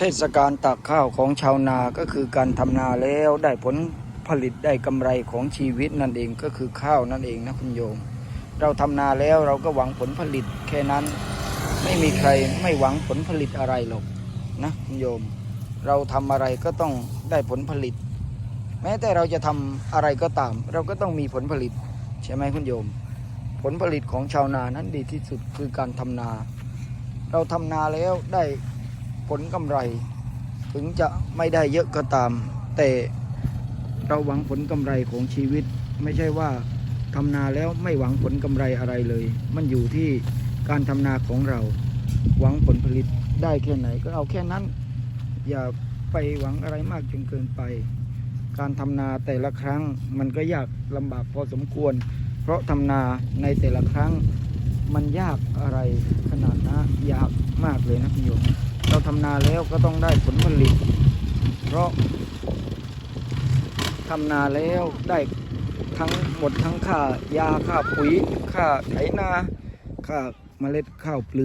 เทศกาลตักข้าวของชาวนาก็คือการทำนาแล้วได้ผลผลิตได้กำไรของชีวิตนั่นเองก็คือข้าวนั่นเองนะคุณโยม เราทำนาแล้วเราก็หวังผลผลิตแค่นั้น ไม่มีใครไม่หวังผลผลิตอะไรหรอกนะคุณโยม เราทำอะไรก็ต้องได้ผลผลิต แม้แต่เราจะทำอะไรก็ตาม เราก็ต้องมีผลผลิต ใช่ไหมคุณโยม ผลผลิตของชาวนานั้นดีที่สุดคือการทำนา เราทำนาแล้วได้ ผลกำไร ถึงจะไม่ได้เยอะก็ตาม แต่เราหวังผลกำไรของชีวิต ไม่ใช่ว่าทำนาแล้วไม่หวังผลกำไรอะไรเลย มันอยู่ที่การทำนาของเรา หวังผลผลิตได้แค่ไหนก็เอาแค่นั้น อย่าไปหวังอะไรมากจนเกินไป การทำนาแต่ละครั้งมันก็ยากลำบากพอสมควร เพราะทำนาในแต่ละครั้งมันยากอะไรขนาดนะยากมากเลยนะคุณโยม ทำนาแล้วก็ต้องได้ผลผลิต เพราะทำนาแล้วได้ทั้งหมดทั้งค่ายาค่าปุ๋ยค่าไถนาค่าเมล็ดข้าวเปลือก